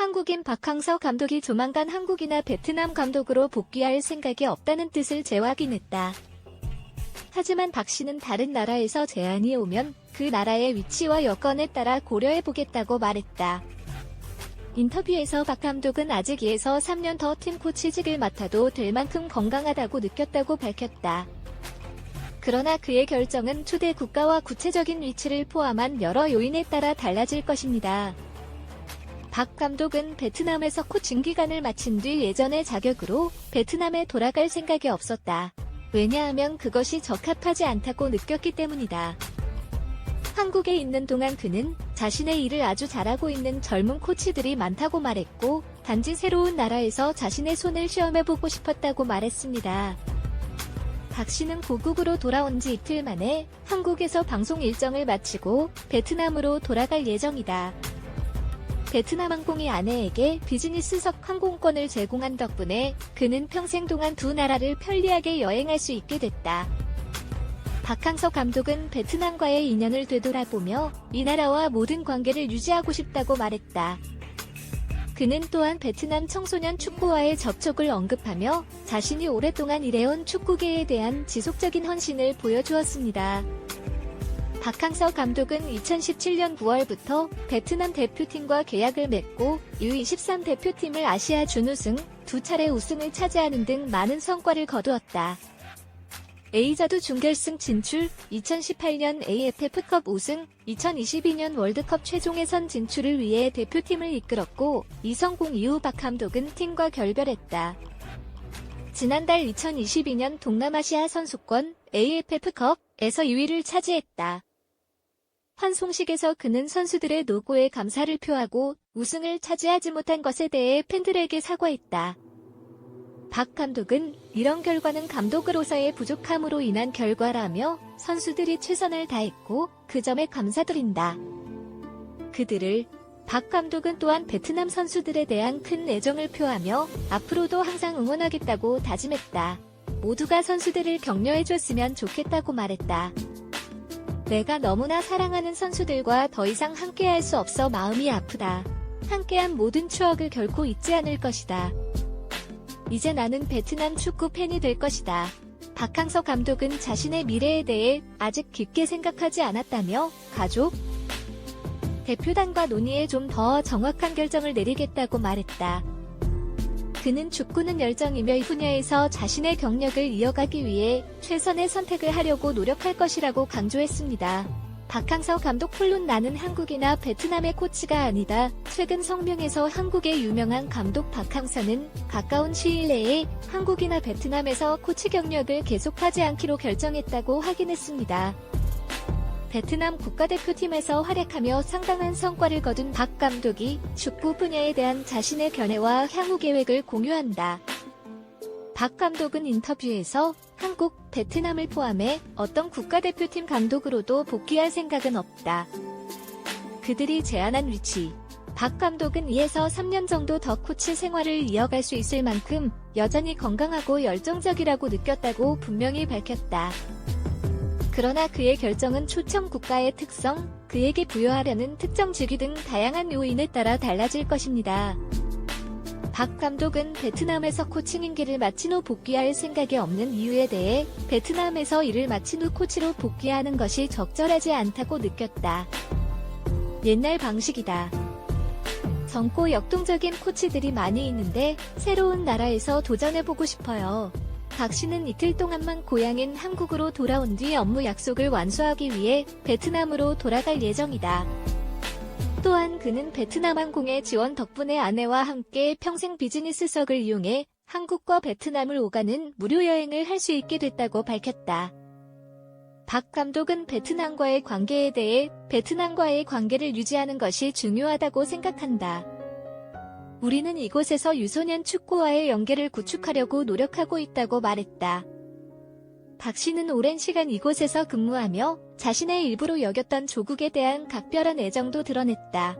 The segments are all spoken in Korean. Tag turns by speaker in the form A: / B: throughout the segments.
A: 한국인 박항서 감독이 조만간 한국이나 베트남 감독으로 복귀할 생각이 없다는 뜻을 재확인했다. 하지만 박 씨는 다른 나라에서 제안이 오면 그 나라의 위치와 여건에 따라 고려해보겠다고 말했다. 인터뷰에서 박 감독은 아직 2에서 3년 더 팀 코치직을 맡아도 될 만큼 건강하다고 느꼈다고 밝혔다. 그러나 그의 결정은 초대 국가와 구체적인 위치를 포함한 여러 요인에 따라 달라질 것입니다. 박 감독은 베트남에서 코칭 기간을 마친 뒤 예전의 자격으로 베트남에 돌아갈 생각이 없었다. 왜냐하면 그것이 적합하지 않다고 느꼈기 때문이다. 한국에 있는 동안 그는 자신의 일을 아주 잘하고 있는 젊은 코치들이 많다고 말했고, 단지 새로운 나라에서 자신의 손을 시험해보고 싶었다고 말했습니다. 박 씨는 고국으로 돌아온 지 이틀 만에 한국에서 방송 일정을 마치고 베트남으로 돌아갈 예정이다. 베트남 항공이 아내에게 비즈니스석 항공권을 제공한 덕분에 그는 평생 동안 두 나라를 편리하게 여행할 수 있게 됐다. 박항서 감독은 베트남과의 인연을 되돌아보며 이 나라와 모든 관계를 유지하고 싶다고 말했다. 그는 또한 베트남 청소년 축구와의 접촉을 언급하며 자신이 오랫동안 일해온 축구계에 대한 지속적인 헌신을 보여주었습니다. 박항서 감독은 2017년 9월부터 베트남 대표팀과 계약을 맺고 U23 대표팀을 아시아 준우승, 두 차례 우승을 차지하는 등 많은 성과를 거두었다. 에이저드 준결승 진출, 2018년 AFF컵 우승, 2022년 월드컵 최종 예선 진출을 위해 대표팀을 이끌었고 이 성공 이후 박 감독은 팀과 결별했다. 지난달 2022년 동남아시아 선수권 AFF컵에서 2위를 차지했다. 환송식에서 그는 선수들의 노고에 감사를 표하고 우승을 차지하지 못한 것에 대해 팬들에게 사과했다. 박 감독은 이런 결과는 감독으로서의 부족함으로 인한 결과라며 선수들이 최선을 다했고 그 점에 감사드린다. 그들을 박 감독은 또한 베트남 선수들에 대한 큰 애정을 표하며 앞으로도 항상 응원하겠다고 다짐했다. 모두가 선수들을 격려해줬으면 좋겠다고 말했다. 내가 너무나 사랑하는 선수들과 더 이상 함께할 수 없어 마음이 아프다. 함께한 모든 추억을 결코 잊지 않을 것이다. 이제 나는 베트남 축구 팬이 될 것이다. 박항서 감독은 자신의 미래에 대해 아직 깊게 생각하지 않았다며 가족, 대표단과 논의해 좀 더 정확한 결정을 내리겠다고 말했다. 그는 축구는 열정이며 이 분야에서 자신의 경력을 이어가기 위해 최선의 선택을 하려고 노력할 것이라고 강조했습니다. 박항서 감독 폴론 나는 한국이나 베트남의 코치가 아니다. 최근 성명에서 한국의 유명한 감독 박항서는 가까운 시일 내에 한국이나 베트남에서 코치 경력을 계속하지 않기로 결정했다고 확인했습니다. 베트남 국가대표팀에서 활약하며 상당한 성과를 거둔 박 감독이 축구 분야에 대한 자신의 견해와 향후 계획을 공유한다. 박 감독은 인터뷰에서 한국, 베트남을 포함해 어떤 국가대표팀 감독으로도 복귀할 생각은 없다. 그들이 제안한 위치. 박 감독은 2에서 3년 정도 더 코치 생활을 이어갈 수 있을 만큼 여전히 건강하고 열정적이라고 느꼈다고 분명히 밝혔다. 그러나 그의 결정은 초청 국가의 특성, 그에게 부여하려는 특정 직위 등 다양한 요인에 따라 달라질 것입니다. 박 감독은 베트남에서 코칭 임기를 마친 후 복귀할 생각이 없는 이유에 대해 베트남에서 일을 마친 후 코치로 복귀하는 것이 적절하지 않다고 느꼈다. 옛날 방식이다. 젊고 역동적인 코치들이 많이 있는데 새로운 나라에서 도전해보고 싶어요. 박 씨는 이틀 동안만 고향인 한국으로 돌아온 뒤 업무 약속을 완수하기 위해 베트남으로 돌아갈 예정이다. 또한 그는 베트남 항공의 지원 덕분에 아내와 함께 평생 비즈니스석을 이용해 한국과 베트남을 오가는 무료 여행을 할 수 있게 됐다고 밝혔다. 박 감독은 베트남과의 관계에 대해 베트남과의 관계를 유지하는 것이 중요하다고 생각한다. 우리는 이곳에서 유소년 축구와의 연계를 구축하려고 노력하고 있다고 말했다. 박 씨는 오랜 시간 이곳에서 근무하며 자신의 일부로 여겼던 조국에 대한 각별한 애정도 드러냈다.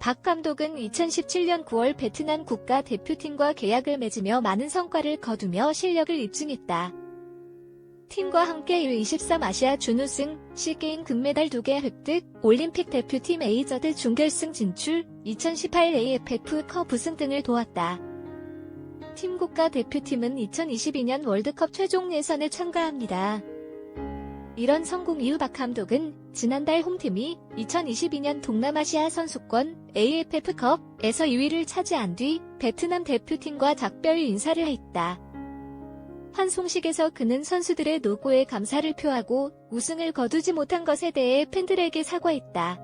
A: 박 감독은 2017년 9월 베트남 국가 대표팀과 계약을 맺으며 많은 성과를 거두며 실력을 입증했다. 팀과 함께 U23 아시아 준우승, 시게임 금메달 2개 획득, 올림픽 대표팀 에이저드 준결승 진출, 2018 AFF 컵 우승 등을 도왔다. 팀 국가 대표팀은 2022년 월드컵 최종 예선에 참가합니다. 이런 성공 이후 박 감독은 지난달 홈팀이 2022년 동남아시아 선수권 AFF컵에서 2위를 차지한 뒤 베트남 대표팀과 작별 인사를 했다. 환송식에서 그는 선수들의 노고에 감사를 표하고 우승을 거두지 못한 것에 대해 팬들에게 사과했다.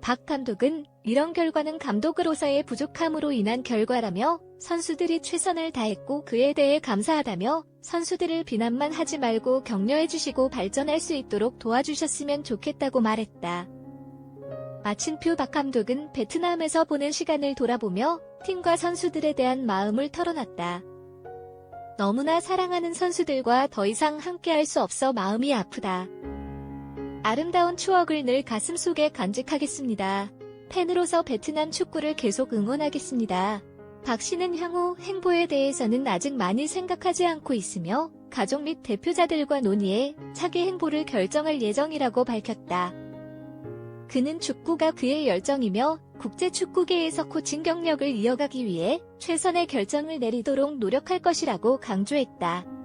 A: 박 감독은 이런 결과는 감독으로서의 부족함으로 인한 결과라며 선수들이 최선을 다했고 그에 대해 감사하다며 선수들을 비난만 하지 말고 격려해주시고 발전할 수 있도록 도와주셨으면 좋겠다고 말했다. 마침표 박 감독은 베트남에서 보낸 시간을 돌아보며 팀과 선수들에 대한 마음을 털어놨다. 너무나 사랑하는 선수들과 더 이상 함께할 수 없어 마음이 아프다. 아름다운 추억을 늘 가슴 속에 간직하겠습니다. 팬으로서 베트남 축구를 계속 응원하겠습니다. 박 씨는 향후 행보에 대해서는 아직 많이 생각하지 않고 있으며 가족 및 대표자들과 논의해 차기 행보를 결정할 예정이라고 밝혔다. 그는 축구가 그의 열정이며 국제 축구계에서 코칭 경력을 이어가기 위해 최선의 결정을 내리도록 노력할 것이라고 강조했다.